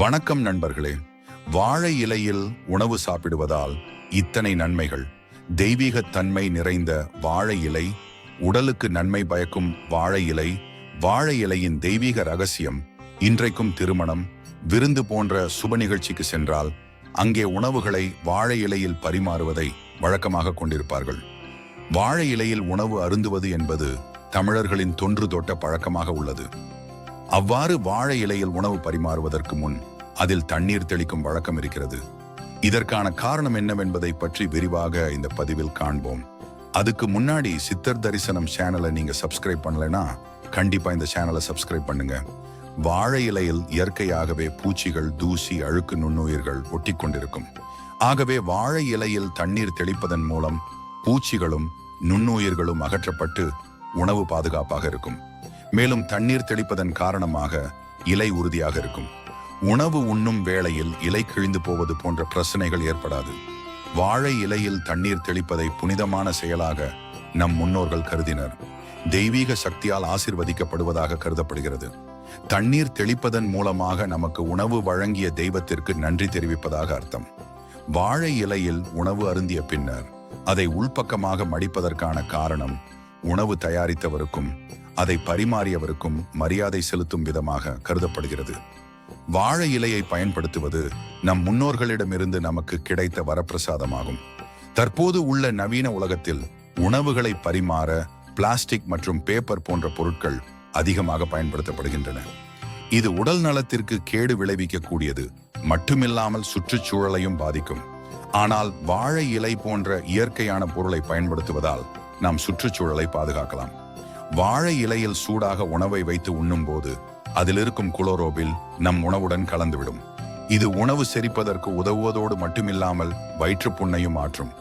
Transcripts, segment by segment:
வணக்கம் நண்பர்களே. வாழை இலையில் உணவு சாப்பிடுவதால் இத்தனை நன்மைகள். தெய்வீகத் தன்மை நிறைந்த வாழை இலை உடலுக்கு நன்மை பயக்கும் வாழை இலை வாழை இலையின் தெய்வீக ரகசியம் இன்றைக்கும் திருமணம் விருந்து போன்ற சுப நிகழ்ச்சிக்கு சென்றால் அங்கே உணவுகளை வாழை இலையில் பரிமாறுவதை வழக்கமாக கொண்டிருப்பார்கள். வாழை இலையில் உணவு அருந்துவது என்பது தமிழர்களின் தொன்று தொட்ட பழக்கமாக உள்ளது. அவ்வாறு வாழை இலையில் உணவு பரிமாறுவதற்கு முன் அதில் தண்ணீர் தெளிக்கும் வழக்கம் இருக்கிறது. இதற்கான காரணம் என்னவென்பதை பற்றி விரிவாக இந்த பதிவில் காண்போம். அதுக்கு முன்னாடி சித்தர் தரிசனம் சேனலை நீங்க சப்ஸ்கிரைப் பண்ணலைன்னா கண்டிப்பா இந்த சேனலை சப்ஸ்கிரைப் பண்ணுங்க. வாழை இலையில் இயற்கையாகவே பூச்சிகள் தூசி அழுக்கு நுண்ணுயிர்கள் ஒட்டி கொண்டிருக்கும் ஆகவே வாழை இலையில் தண்ணீர் தெளிப்பதன் மூலம் பூச்சிகளும் நுண்ணுயிர்களும் அகற்றப்பட்டு உணவு பாதுகாப்பாக இருக்கும். மேலும் தண்ணீர் தெளிப்பதன் காரணமாக இலை உறுதியாக இருக்கும். உணவு உண்ணும் வேளையில் இலை கிழிந்து போவது போன்ற பிரச்சனைகள் ஏற்படாது. வாழை இலையில் தண்ணீர் தெளிப்பதை புனிதமான செயலாக நம் முன்னோர்கள் கருதினர். தெய்வீக சக்தியால் ஆசிர்வதிக்கப்படுவதாக கருதப்படுகிறது. தண்ணீர் தெளிப்பதன் மூலமாக நமக்கு உணவு வழங்கிய தெய்வத்திற்கு நன்றி தெரிவிப்பதாக அர்த்தம். வாழை இலையில் உணவு அருந்திய பின்னர் அதை உள்பக்கமாக மடிப்பதற்கான காரணம் உணவு தயாரித்தவருக்கும் அதை பரிமாறியவருக்கும் மரியாதை செலுத்தும் விதமாக கருதப்படுகிறது. வாழை இலையை பயன்படுத்துவது நம் முன்னோர்களிடமிருந்து நமக்கு கிடைத்த வரப்பிரசாதமாகும். தற்போது உள்ள நவீன உலகத்தில் உணவுகளை பரிமாற பிளாஸ்டிக் மற்றும் பேப்பர் போன்ற பொருட்கள் அதிகமாக பயன்படுத்தப்படுகின்றன. இது உடல் நலத்திற்கு கேடு விளைவிக்கக்கூடியது மட்டுமில்லாமல் சுற்றுச்சூழலையும் பாதிக்கும். ஆனால் வாழை இலை போன்ற இயற்கையான பொருளை பயன்படுத்துவதால் நாம் சுற்றுச்சூழலை பாதுகாக்கலாம். வாழை இலையில் சூடாக உணவை வைத்து உண்ணும்போது அதில் இருக்கும் குளோரோபில் நம் உணவுடன் கலந்துவிடும். இது உணவு செரிப்பதற்கு உதவுவதோடு மட்டுமில்லாமல் வயிற்றுப்புண்ணையும் ஆற்றும்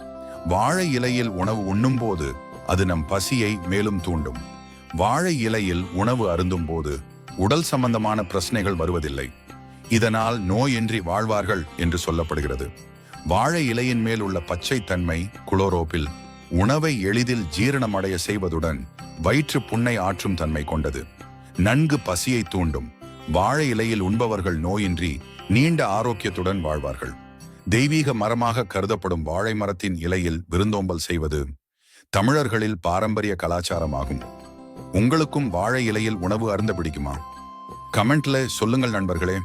வாழை இலையில் உணவு உண்ணும்போது அது நம் பசியை மேலும் தூண்டும். வாழை இலையில் உணவு அருந்தும் போது உடல் சம்பந்தமான பிரச்சனைகள் வருவதில்லை. இதனால் நோயின்றி வாழ்வார்கள் என்று சொல்லப்படுகிறது. வாழை இலையின் மேல் உள்ள பச்சை தன்மை குளோரோபில் உணவை எளிதில் ஜீரணமடைய செய்வதுடன் வயிற்று புண்ணை ஆற்றும் தன்மை கொண்டது. நன்கு பசியை தூண்டும். வாழை இலையில் உண்பவர்கள் நோயின்றி நீண்ட ஆரோக்கியத்துடன் வாழ்வார்கள். தெய்வீக மரமாக கருதப்படும் வாழை மரத்தின் இலையில் விருந்தோம்பல் செய்வது தமிழர்களில் பாரம்பரிய கலாச்சாரமாகும். உங்களுக்கும் வாழை இலையில் உணவு அருந்த பிடிக்குமா கமெண்ட்ல சொல்லுங்கள் நண்பர்களே.